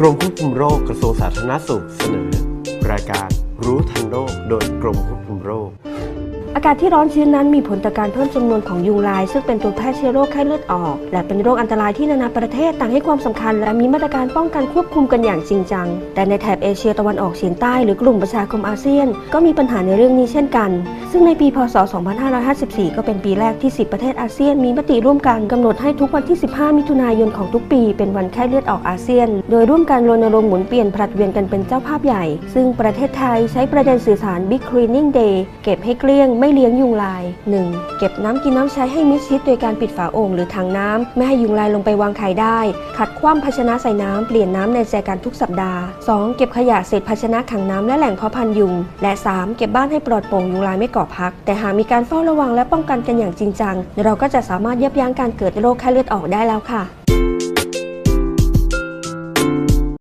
กรมควบคุมโรคกระทรวงสาธารณสุขเสนอ รายการรู้ทันโรคโดยกรมควบคุมโรค อากาศที่ร้อนชื้นนั้นมีผลต่อการเพิ่มจำนวนของยุงลาย ซึ่งเป็นตัวแพร่เชื้อโรคไข้เลือดออก และเป็นโรคอันตรายที่นานาประเทศต่างให้ความสำคัญ และมีมาตรการป้องกันควบคุมกันอย่างจริงจัง แต่ในแถบเอเชียตะวันออกเฉียงใต้หรือกลุ่มประชาคมอาเซียน ก็มีปัญหาในเรื่องนี้เช่นกันซึ่งในปี พศ 2554 ก็เป็นปีแรกที่ 10 ประเทศอาเซียนมีมติร่วมกันกำหนดให้ทุกวันที่ 15 มิถุนายนของทุกปี เป็นวันไข้เลือดออกอาเซียน โดยร่วมกันรณรงค์หมุนเปลี่ยนผลัดเวียนกันเป็นเจ้าภาพใหญ่ ซึ่งประเทศไทยใช้ประเด็นสื่อสาร Big Cleaning Day เก็บให้เกลี้ยงไม่เลี้ยงยุงลาย 1. เก็บน้ำกินน้ำใช้ให้มิดชิดโดยการปิดฝาโอ่งหรือถังน้ำไม่ให้ยุงลายลงไปวางไข่ได้ ขัดคว่ำภาชนะใส่น้ำเปลี่ยนน้ำในแจกันทุกสัปดาห์ 2. เก็บขยะเศษภาชนะขังน้ำและแหล่งเพาะพันธุ์ยุง และ 3. เก็บบ้านให้ปลอดโปร่งยุงลายไม่ก่อพัก แต่หากมีการเฝ้าระวังและป้องกันกันอย่างจริงจัง เราก็จะสามารถยับยั้งการเกิดโรคไข้เลือดออกได้แล้วค่ะ